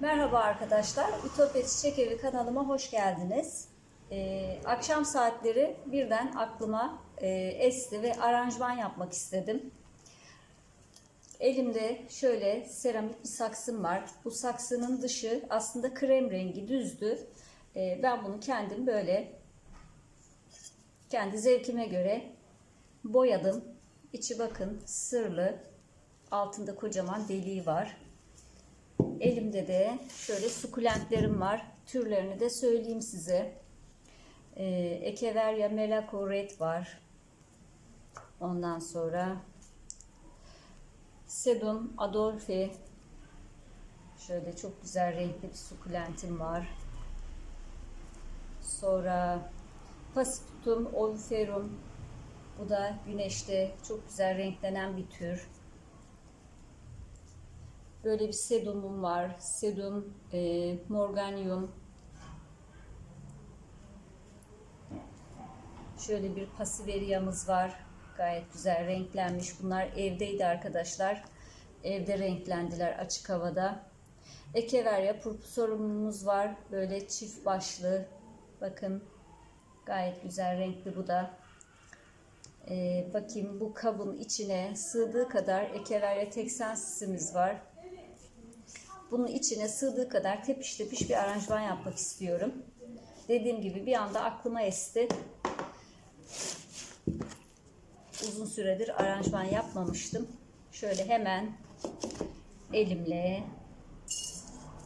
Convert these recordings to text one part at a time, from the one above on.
Merhaba arkadaşlar, Ütopya Çiçek Evi kanalıma hoş geldiniz. Ee, akşam saatleri birden aklıma e, esti ve aranjman yapmak istedim. Elimde şöyle seramik bir saksım var. Bu saksının dışı aslında krem rengi düzdü. Ee, ben bunu kendim böyle kendi zevkime göre boyadım. İçi bakın sırlı, altında kocaman deliği var. Elimde de şöyle sukulentlerim var. Türlerini de söyleyeyim size. Ee, Echeveria Melaco Red var. Ondan sonra Sedum Adolphi. Şöyle çok güzel renkli bir sukulentim var. Sonra Pasiptum Oviferum. Bu da güneşte çok güzel renklenen bir tür. Böyle bir sedumum var. Sedum e, morganium. Şöyle bir pasiveriyamız var. Gayet güzel renklenmiş. Bunlar evdeydi arkadaşlar. Evde renklendiler açık havada. Echeveria purpusorumumuz var. Böyle çift başlı. Bakın gayet güzel renkli bu da. Ee, bakayım bu kabın içine sığdığı kadar Echeveria texensisimiz var. Bunun içine sığdığı kadar tepiş tepiş bir aranjman yapmak istiyorum. Dediğim gibi bir anda aklıma esti. Uzun süredir aranjman yapmamıştım. Şöyle hemen elimle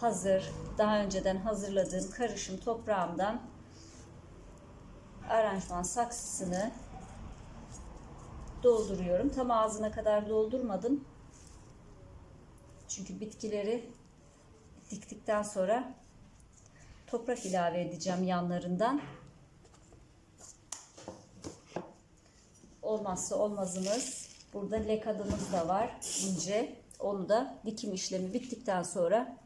hazır, daha önceden hazırladığım karışım toprağımdan aranjman saksısını dolduruyorum. Tam ağzına kadar doldurmadım. Çünkü bitkileri diktikten sonra toprak ilave edeceğim yanlarından. Olmazsa olmazımız burada lekadımız da var ince. Onu da dikim işlemi bittikten sonra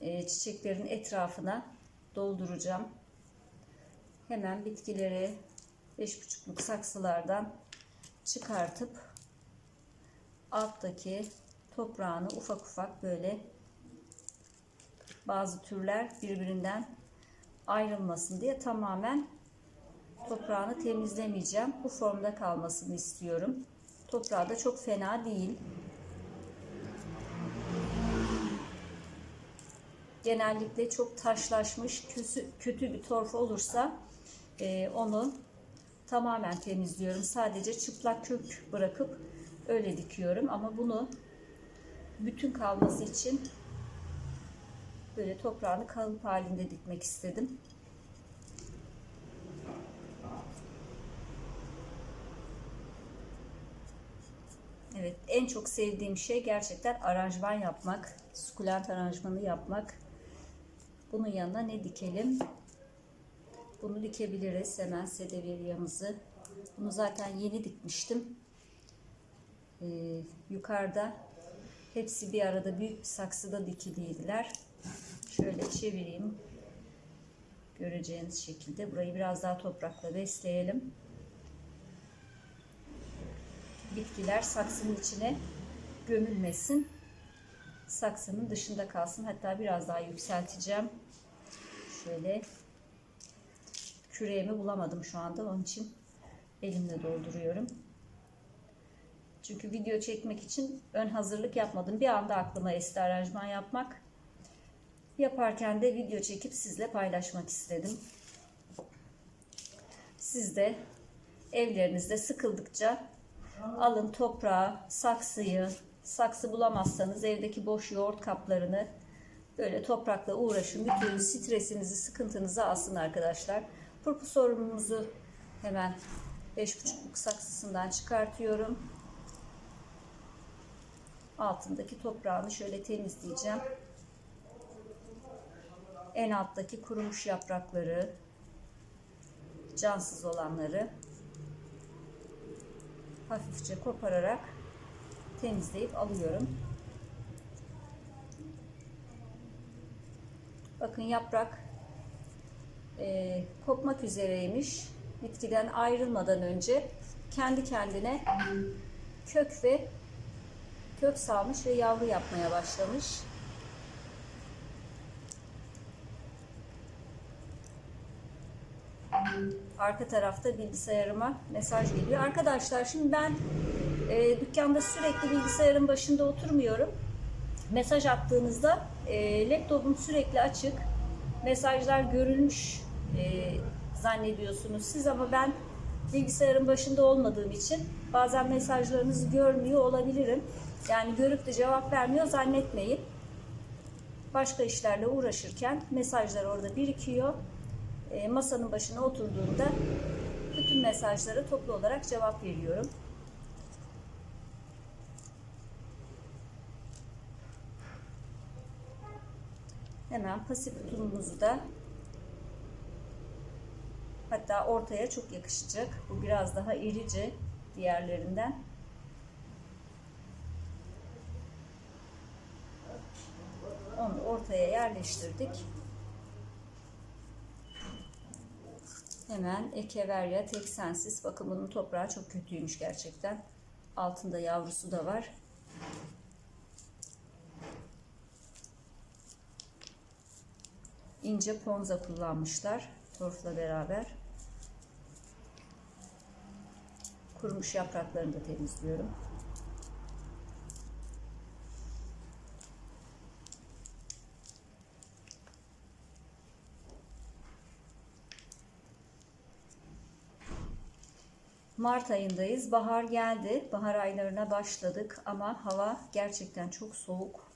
e, çiçeklerin etrafına dolduracağım. Hemen bitkileri 5,5'luk saksılardan çıkartıp alttaki toprağını ufak ufak böyle bazı türler birbirinden ayrılmasın diye tamamen toprağını temizlemeyeceğim. Bu formda kalmasını istiyorum. Toprağı da çok fena değil. Genellikle çok taşlaşmış, kötü, bir torf olursa e, onu tamamen temizliyorum. Sadece çıplak kök bırakıp öyle dikiyorum. Ama bunu bütün kalması için böyle toprağını kalıp halinde dikmek istedim. Evet, en çok sevdiğim şey gerçekten aranjman yapmak. Sukulent aranjmanı yapmak. Bunun yanına ne dikelim? Bunu dikebiliriz. Hemen sedeveriyamızı. Bunu zaten yeni dikmiştim. Ee, yukarıda hepsi bir arada büyük bir saksıda dikiliydiler. Şöyle çevireyim. Göreceğiniz şekilde. Burayı biraz daha toprakla besleyelim. Bitkiler saksının içine gömülmesin. Saksının dışında kalsın. Hatta biraz daha yükselteceğim. Şöyle küreğimi bulamadım şu anda. Onun için elimle dolduruyorum. Çünkü video çekmek için ön hazırlık yapmadım. Bir anda aklıma esti aranjman yapmak. Yaparken de video çekip sizle paylaşmak istedim. Siz de evlerinizde sıkıldıkça alın toprağı, saksıyı, saksı bulamazsanız evdeki boş yoğurt kaplarını böyle toprakla uğraşın. Bütün stresinizi, sıkıntınızı alsın arkadaşlar. Purpusorumuzu hemen 5,5'luk saksısından çıkartıyorum. Altındaki toprağını şöyle temizleyeceğim. En alttaki kurumuş yaprakları, cansız olanları hafifçe kopararak temizleyip alıyorum. Bakın yaprak e, kopmak üzereymiş. Bitkiden ayrılmadan önce kendi kendine kök ve kök salmış ve yavru yapmaya başlamış. Arka tarafta bilgisayarıma mesaj geliyor. Arkadaşlar şimdi ben e, dükkanda sürekli bilgisayarın başında oturmuyorum. Mesaj attığınızda e, laptopum sürekli açık. Mesajlar görülmüş e, zannediyorsunuz siz ama ben bilgisayarın başında olmadığım için bazen mesajlarınızı görmüyor olabilirim. Yani görüp de cevap vermiyor zannetmeyin. Başka işlerle uğraşırken mesajlar orada birikiyor. E, masanın başına oturduğumda bütün mesajlara toplu olarak cevap veriyorum. Hemen pasif tulumumuzu da hatta ortaya çok yakışacak. Bu biraz daha irice diğerlerinden. Onu ortaya yerleştirdik. Hemen Echeveria texensis. Bakın bunun toprağı çok kötüymüş gerçekten. Altında yavrusu da var. ince ponza kullanmışlar torfla beraber. Kurumuş yapraklarını da temizliyorum. Mart ayındayız. Bahar geldi. Bahar aylarına başladık ama hava gerçekten çok soğuk.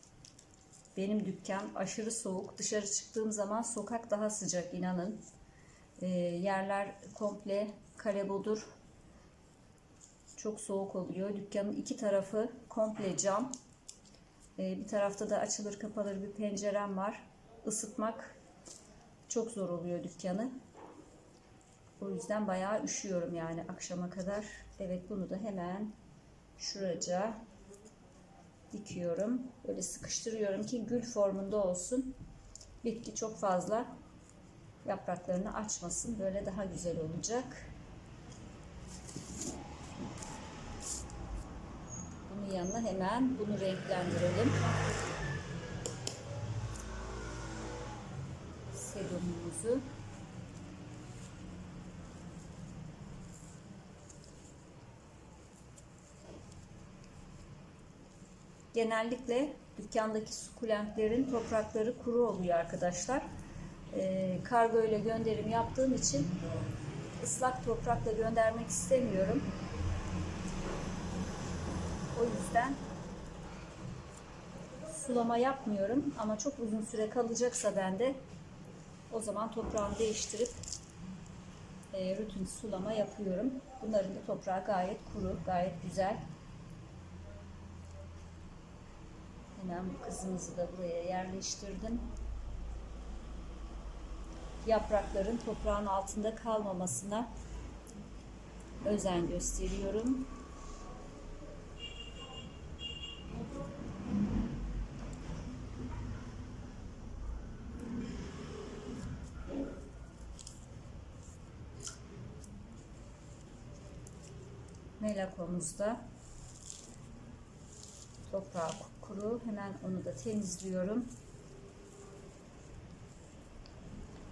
Benim dükkan aşırı soğuk. Dışarı çıktığım zaman sokak daha sıcak inanın. E, yerler komple kare bodur. Çok soğuk oluyor. Dükkanın iki tarafı komple cam. E, bir tarafta da açılır kapanır bir pencerem var. Isıtmak çok zor oluyor dükkanı. O yüzden bayağı üşüyorum yani akşama kadar. Evet bunu da hemen şuraca dikiyorum. Böyle sıkıştırıyorum ki gül formunda olsun. Bitki çok fazla yapraklarını açmasın. Böyle daha güzel olacak. Bunun yanına hemen bunu renklendirelim. Sedumumuzu. Genellikle dükkandaki sukulentlerin toprakları kuru oluyor arkadaşlar. Ee, kargo ile gönderim yaptığım için ıslak toprakla göndermek istemiyorum. O yüzden sulama yapmıyorum ama çok uzun süre kalacaksa bende o zaman toprağını değiştirip e, rutin sulama yapıyorum. Bunların da toprağı gayet kuru, gayet güzel. Hemen bu kızımızı da buraya yerleştirdim. Yaprakların toprağın altında kalmamasına özen gösteriyorum. Melakomuzda toprağı kuru. Hemen onu da temizliyorum.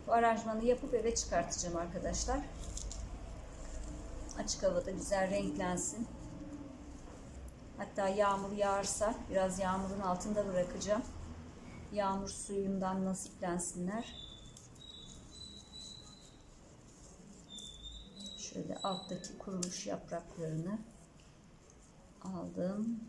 Bu aranjmanı yapıp eve çıkartacağım arkadaşlar. Açık havada güzel renklensin. Hatta yağmur yağarsa biraz yağmurun altında bırakacağım. Yağmur suyundan nasiplensinler. Şöyle alttaki kurumuş yapraklarını aldım.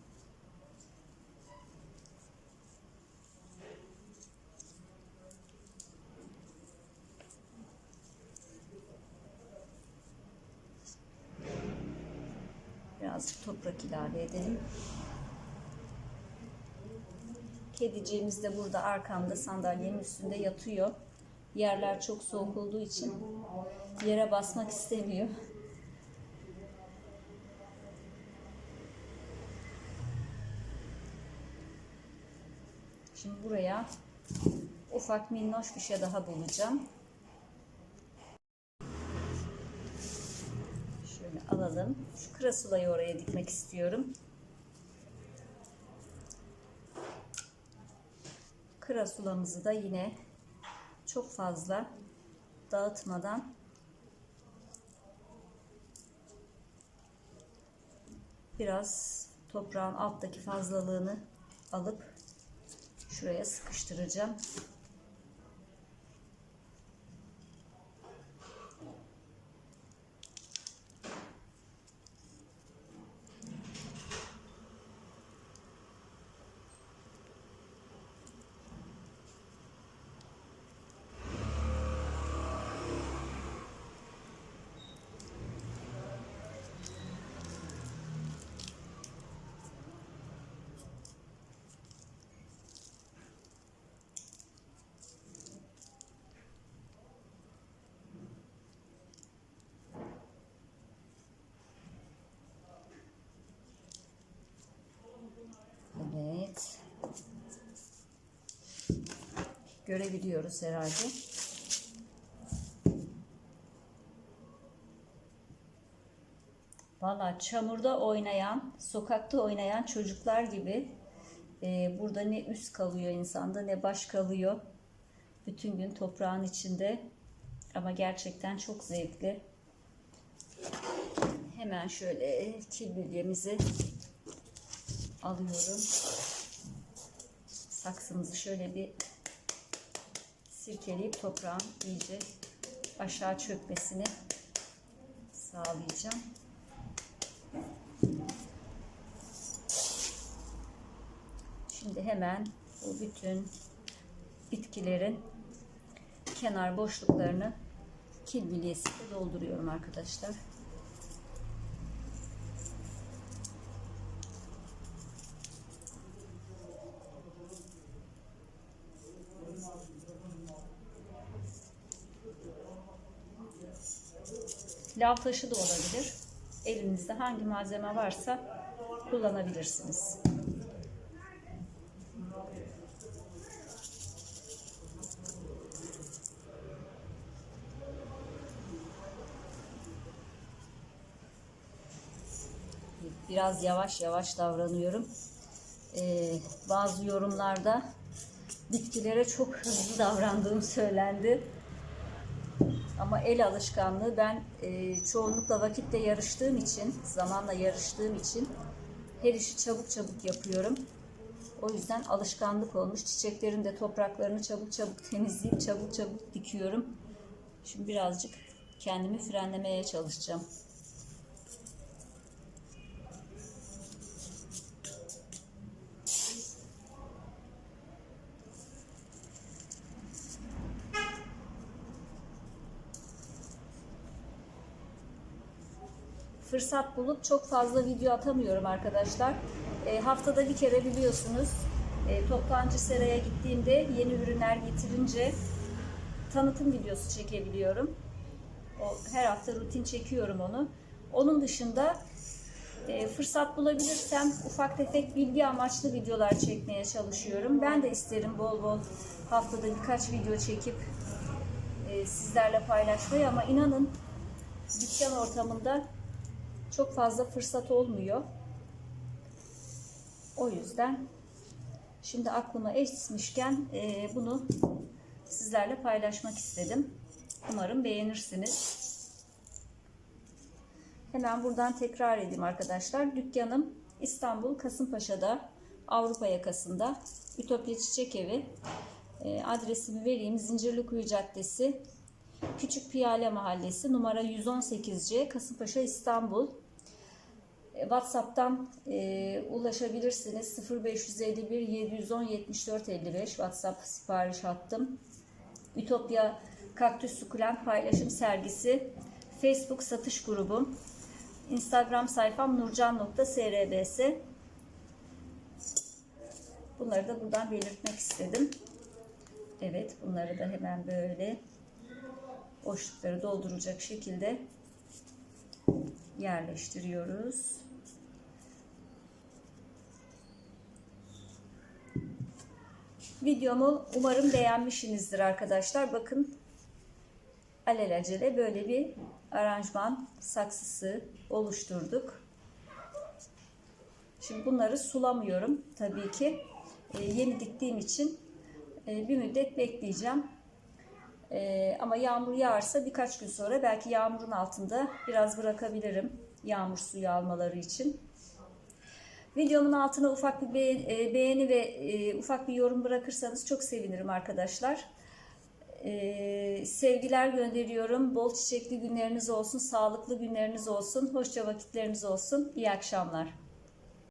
Birazcık toprak ilave edelim. Kediciğimiz de burada arkamda sandalyenin üstünde yatıyor. Yerler çok soğuk olduğu için yere basmak istemiyor. Şimdi buraya ufak minnoş bir şey daha bulacağım. alalım. Şu krasulayı oraya dikmek istiyorum. Krasulamızı da yine çok fazla dağıtmadan biraz toprağın alttaki fazlalığını alıp şuraya sıkıştıracağım. Görebiliyoruz herhalde. Valla çamurda oynayan, sokakta oynayan çocuklar gibi e, burada ne üst kalıyor insanda ne baş kalıyor. Bütün gün toprağın içinde ama gerçekten çok zevkli. Hemen şöyle kirbilyemizi alıyorum. Saksımızı şöyle bir sirkeleyip toprağın iyice aşağı çökmesini sağlayacağım. Şimdi hemen bu bütün bitkilerin kenar boşluklarını kil bilyesiyle dolduruyorum arkadaşlar. Lav taşı da olabilir. Elinizde hangi malzeme varsa kullanabilirsiniz. Biraz yavaş yavaş davranıyorum. Ee, bazı yorumlarda bitkilere çok hızlı davrandığım söylendi. Ama el alışkanlığı ben e, çoğunlukla vakitle yarıştığım için, zamanla yarıştığım için her işi çabuk çabuk yapıyorum. O yüzden alışkanlık olmuş. Çiçeklerin de topraklarını çabuk çabuk temizleyip çabuk çabuk dikiyorum. Şimdi birazcık kendimi frenlemeye çalışacağım. Fırsat bulup çok fazla video atamıyorum arkadaşlar. E, haftada bir kere biliyorsunuz e, toptancı seraya gittiğimde yeni ürünler getirince tanıtım videosu çekebiliyorum. O, her hafta rutin çekiyorum onu. Onun dışında e, fırsat bulabilirsem ufak tefek bilgi amaçlı videolar çekmeye çalışıyorum. Ben de isterim bol bol haftada birkaç video çekip e, sizlerle paylaşmayı ama inanın dükkan ortamında çok fazla fırsat olmuyor. O yüzden şimdi aklıma esmişken e, bunu sizlerle paylaşmak istedim. Umarım beğenirsiniz. Hemen buradan tekrar edeyim arkadaşlar. Dükkanım İstanbul Kasımpaşa'da Avrupa yakasında Ütopya Çiçek Evi. E, adresimi vereyim. Zincirlikuyu Caddesi Küçük Piyale Mahallesi numara 118C Kasımpaşa İstanbul. WhatsApp'tan e, ulaşabilirsiniz. 0551 710 74 55 WhatsApp sipariş attım. Ütopya Kaktüs Sukulent paylaşım sergisi. Facebook satış grubum. Instagram sayfam nurcan.srbs. Bunları da buradan belirtmek istedim. Evet bunları da hemen böyle boşlukları dolduracak şekilde yerleştiriyoruz. Videomu umarım beğenmişsinizdir arkadaşlar. Bakın alelacele böyle bir aranjman saksısı oluşturduk. Şimdi bunları sulamıyorum tabii ki. Ee, yeni diktiğim için e, bir müddet bekleyeceğim. Ee, ama yağmur yağarsa birkaç gün sonra belki yağmurun altında biraz bırakabilirim. Yağmur suyu almaları için. Videomun altına ufak bir e, beğeni ve e, ufak bir yorum bırakırsanız çok sevinirim arkadaşlar. E, sevgiler gönderiyorum. Bol çiçekli günleriniz olsun, sağlıklı günleriniz olsun, hoşça vakitleriniz olsun. İyi akşamlar.